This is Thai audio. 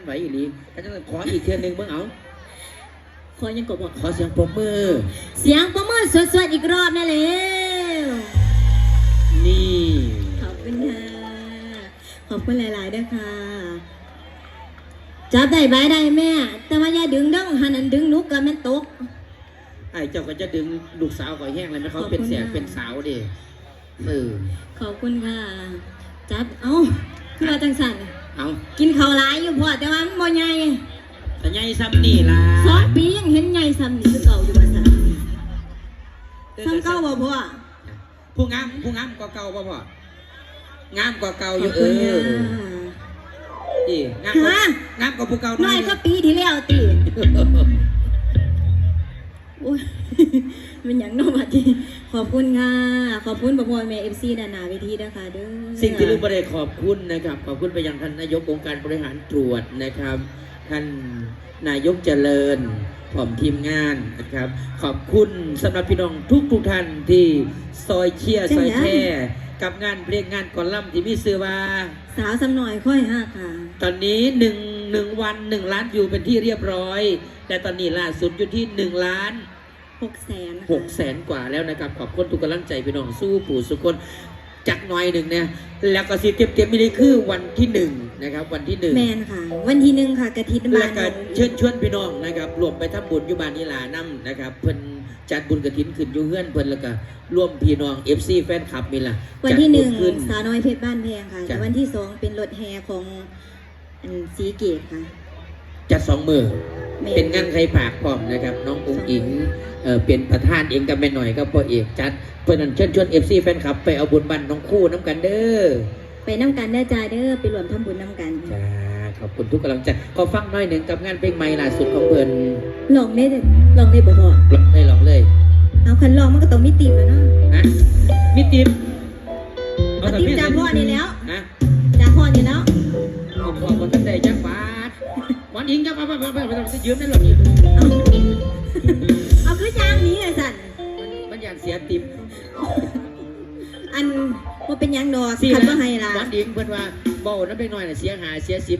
นสนั่นหวันไหวอีหลีถ้าจะขออีกเทื่อหนึงเบิ่งเอาขอยังกบบอกขอเสียงปรบมือ เสียงประมือสดๆอีกรอบนั่นแล้วนี่ ขอบคุณค่ะ ขอบคุณหลายๆด้วยค่ะ จับได้ใบได้แม่ แต่ว่าอย่าดึงดังหันอันดึงนุกกับแม่นตก ไอ้เจ้าก็จะดึงลูกสาวก่อยแห้งเลยไหมเขาเป็นแสงเป็นสาวดิเออขอบคุณค่ะ จับ เอ้าคือว่าจังสัน เอากินข้าวหลายอยู่พอแต่ว่ามันบ่ใหญ่แต่ใหญ่ซ้ำนี่ล่ะสองปียังเห็นใหญ่ซ้ำนี่คือเก่าอยู่ว่าซั่นซ้ำเก่าบ่พ่อผู้งามผู้งามกว่าเก่าป่ะพ่องามกว่าเก่าขออบยู่คุเอณค่ะอนี่งามกว่าฮะงามกว่าผู้เก่าหน้น่ออยยก็ปีที่แล้วติโอ้ยมันหยังเนอกบัดนี้ขอบคุณค่ะ ขอบคุณบ่พ่อแม่ FC ด้านหน้าเวทีนะคะเด้อสิ่งที่ลูกประเดขอบคุณนะครับ ขอบคุณไปยังท่านนายกองค์การบริหารตรวจนะครับ ท่านนายกเจริญผอมทีมงานนะครับ ขอบคุณสำหรับพี่น้องทุกทุกๆท่านที่ซอยเชียร์ซอยแช่กับงานเพลงงานกอลัมน์ที่มีเสือว่า สาวสำหน่อยค่อยห้าค่ะ ตอนนี้หนึ่ง หนึ่งวันหนึ่งล้านวิวเป็นที่เรียบร้อย แต่ตอนนี้ล่าสุดอยู่ที่หนึ่งล้านหกแสนหกแสนกว่าแล้วนะครับ ขอบคุณทุกกำลังใจพี่น้องสู้ปู่สุคนจักหน่อยหนึ่งเนี่ยแล้วก็สิเก็บเก็บไม่ได้คือวันที่หนึ่งนะครับ วันที่หนึ่งแมนค่ะ วันที่หนึ่งค่ะกะทิตแล้บ้าวนก็เชิญชวนพี่น้องนะครับรวมไปทำบุญอยู่บ้านนิลานํนะครับเพิ่นจัดบุญกระถินขึ้นอยู่เฮือนเพิ่นแล้วก็ร่วมพี่น้อง FC แฟนคลับนี่ล่ะวันที่หนึ่งจัดบุญขึ้นสาวน้อยเพชรบ้านแพงค่ะจ้ะแต่วันที่สองเป็นรถแห่ของอัน สีเกตค่ะ จัดสองมือแม่เป็นงานใครผากพร้อมนะครับ น้องอุ้งอิงเอ่อเป็นประธานเองกับแม่หน่อยก็พ่อเอกจัดเพื่อนนเชิญชวน FC แฟนคลับ ไปเอาบุญบันน้องคู่น้ำกันเด้อไปน้ำกันได้อจ้าเด้อไปรวมทำบุญน้ำกันจ้าขอบคุณทุกกำลังใจขอฟังหน่อยหนึ่งกับงานเพลงใหม่ล่าสุดของเพิ่นลองได้เด้อลองได้บ่พอลองได้ลองเลยเอาคันลองมันก็ต้องมีติ่มแล้วเนาะนะมิติมเอาติ่มจากพ่อนี่แล้วนะจากพ่อนี่แล้ว บอาพ่อคนตั้งแต่จักบาทวันอิงจักบาทบาทบาทบาทบาทจะยืมได้หรอนี่เอาเอาคือจางนี้เลยสันมันมันอยากเสียติมอันว่าเป็นหยังดอกสิคันว่าไฮล่ะวันอิงเพิ่นว่าเบาน้ำไปหน่อยน่ะเสียหาเสียสิบ